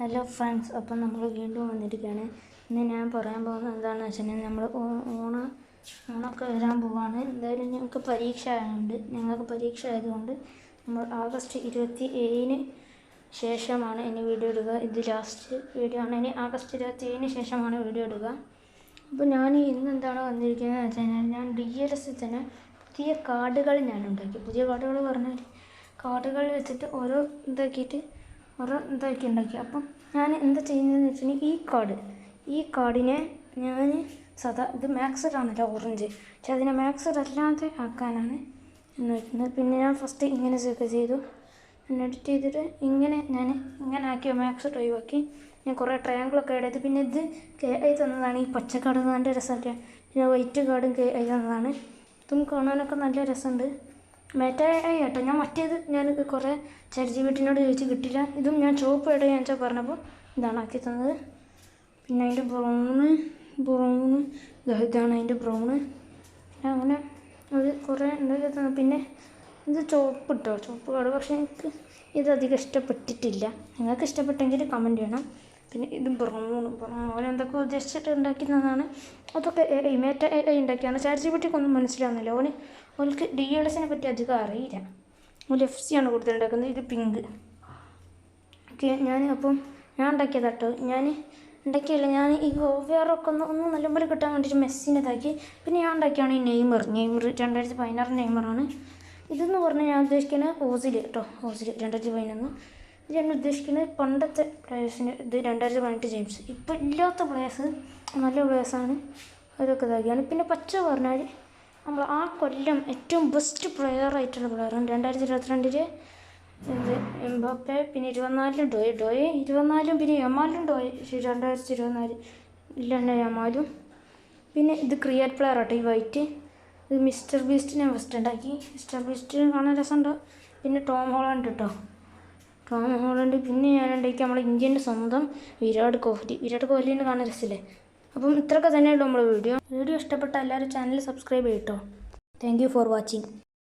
Hello friends അപ്പം നമ്മൾ വീണ്ടും വന്നിരിക്കുകയാണ് ഇന്ന് ഞാൻ പറയാൻ പോകുന്നത് എന്താണെന്ന് വെച്ചിട്ടുണ്ടെങ്കിൽ നമ്മൾ ഓണ ഓണമൊക്കെ വരാൻ പോവാണ്. എന്തായാലും ഞങ്ങൾക്ക് പരീക്ഷ ആയതുകൊണ്ട് ഞങ്ങൾക്ക് പരീക്ഷ ആയതുകൊണ്ട് നമ്മൾ ആഗസ്റ്റ് ഇരുപത്തി ഏഴിന് ശേഷമാണ് ഇനി വീഡിയോ ഇടുക. ഇത് ലാസ്റ്റ് വീഡിയോ ആണ്. ഇനി ആഗസ്റ്റ് ഇരുപത്തി ഏഴിന് ശേഷമാണ് വീഡിയോ ഇടുക. അപ്പോൾ ഞാൻ ഇന്ന് എന്താണ് വന്നിരിക്കുന്നത് വെച്ച് കഴിഞ്ഞാൽ ഞാൻ ഡി എൽ എസിൽ തന്നെ പുതിയ കാർഡുകൾ ഞാൻ ഉണ്ടാക്കി. പുതിയ കാർഡുകൾ പറഞ്ഞാൽ കാർഡുകൾ വെച്ചിട്ട് ഓരോ ഇതാക്കിയിട്ട് ഓരോ ഇതൊക്കെ ഉണ്ടാക്കി. അപ്പം ഞാൻ എന്താ ചെയ്യുന്നതെന്ന് വെച്ചിട്ടുണ്ടെങ്കിൽ ഈ കാർഡ് ഈ കാർഡിനെ ഞാൻ സദാ ഇത് മാക്സഡ് ആണല്ലോ ഓറഞ്ച്. പക്ഷെ അതിനെ മാക്സഡ് അല്ലാതെ ആക്കാനാണ് എന്ന് വെക്കുന്നത്. പിന്നെ ഞാൻ ഫസ്റ്റ് ഇങ്ങനെ ഒക്കെ ചെയ്തു. പിന്നെ എഡിറ്റ് ചെയ്തിട്ട് ഇങ്ങനെ ഞാൻ ഇങ്ങനെ ആക്കി മാക്സഡ് ഒഴിവാക്കി. ഞാൻ കുറേ ട്രയാങ്കിളൊക്കെ എടുത്ത് പിന്നെ ഇത് കെ ഐ തന്നതാണ് ഈ പച്ച നല്ല രസമല്ലേ? പിന്നെ വൈറ്റ് കാർഡും കെ ഐ തന്നതാണ്. ഇതും കാണാനൊക്കെ നല്ല രസമുണ്ട്. മേറ്റ ഏട്ടോ ഞാൻ മറ്റേത് ഞാൻ കുറേ ചരിജി വീട്ടിനോട് ചോദിച്ച് കിട്ടില്ല ഇതും ഞാൻ ചുവപ്പ് ഇട ഞാൻ പറഞ്ഞപ്പോൾ ഇതാണ് ആക്കി തന്നത്. പിന്നെ അതിന്റെ ബ്രൗണ് ബ്രൗണ് ഇതാണ് അതിന്റെ ബ്രൗണ് പിന്നെ അങ്ങനെ അത് കുറേ ഉണ്ടാക്കി പിന്നെ ഇത് ചുവപ്പ് ഇട്ടോ ചുവപ്പ് കളർ പക്ഷേ എനിക്ക് ഇത് അധികം ഇഷ്ടപ്പെട്ടിട്ടില്ല. നിങ്ങൾക്ക് ഇഷ്ടപ്പെട്ടെങ്കിൽ കമന്റ് ചെയ്യണം. പിന്നെ ഇത് ബ്രൗണും ബ്രൗൺ എന്തൊക്കെ ഉദ്ദേശിച്ചിട്ട് ഉണ്ടാക്കുന്നതാണ് അതൊക്കെ ഇമേറ്റ ഉണ്ടാക്കിയാണ് ചാറ്റ് ജി ഒന്നും മനസ്സിലാവുന്നില്ല. ഓന് ഓൾക്ക് ഡി എൽ എസിനെ പറ്റി അധികം അറിയില്ല. ഓൽ എഫ് സി ആണ് കൂടുതൽ ഉണ്ടാക്കുന്നത്. ഇത് പിങ്ക്. ഓക്കെ ഞാൻ അപ്പം ഞാൻ ഉണ്ടാക്കിയത് കേട്ടോ ഞാൻ ഉണ്ടാക്കിയല്ല ഞാൻ ഈ ഓവിയറൊക്കെ ഒന്ന് ഒന്ന് നല്ലപോലെ കിട്ടാൻ വേണ്ടിയിട്ട് മെസ്സിനെ ഇതാക്കി. പിന്നെ ഞാൻ ഉണ്ടാക്കിയാണ് ഈ നെയ്മർ. നെയ്മർ രണ്ടായിരത്തി പതിനാറ് നെയ്മറാണ്. ഇതെന്ന് പറഞ്ഞാൽ ഞാൻ ഉദ്ദേശിക്കുന്നത് ഓസിൽ കേട്ടോ ഓസിൽ രണ്ടായിരത്തി പതിനൊന്ന്. ഞാൻ ഉദ്ദേശിക്കുന്നത് പണ്ടത്തെ പ്ലേയേഴ്സിന് ഇത് രണ്ടായിരത്തി പതിനെട്ട് ജെയിംസ് ഇപ്പോൾ ഇല്ലാത്ത പ്ലേയേഴ്സ് നല്ല പ്ലേയേഴ്സാണ് അതൊക്കെ ഇതാക്കിയാണ്. പിന്നെ പച്ച പറഞ്ഞാൽ നമ്മൾ ആ കൊല്ലം ഏറ്റവും ബെസ്റ്റ് പ്ലെയർ ആയിട്ടുള്ള പ്ലെയറാണ് രണ്ടായിരത്തി ഇരുപത്തിരണ്ടിൽ എംബാപ്പെ പിന്നെ ഇരുപത്തിനാലിലും ഡോയ് ഡോയ് ഇരുപത്തിനാലും പിന്നെ യമാലും ഡോയ് രണ്ടായിരത്തി ഇരുപത്തിനാല് ഇല്ലാണ്ട് യമാലും. പിന്നെ ഇത് ക്രിയേറ്റ് പ്ലെയർ ആട്ടോ ഈ വൈറ്റ് ഇത് മിസ്റ്റർ ബീസ്റ്റിനെ ഫസ്റ്റ് ഉണ്ടാക്കി മിസ്റ്റർ ബീസ്റ്റ് കാണാൻ രസമുണ്ടോ പിന്നെ ടോം ഹോളാണ്ട് കേട്ടോ ടോം ഹോളണ്ട് പിന്നെ ഞാൻ ഉണ്ടാക്കി നമ്മുടെ ഇന്ത്യന്റെ സ്വന്തം വിരാട് കോഹ്ലി. വിരാട് കോഹ്ലിനെ കാണാൻ രസമില്ലേ? അപ്പം ഇത്രയൊക്കെ തന്നെയുള്ളൂ നമ്മുടെ വീഡിയോ. വീഡിയോ ഇഷ്ടപ്പെട്ട എല്ലാവരും ചാനൽ സബ്സ്ക്രൈബ് ചെയ്യട്ടോ താങ്ക് ഫോർ വാച്ചിങ്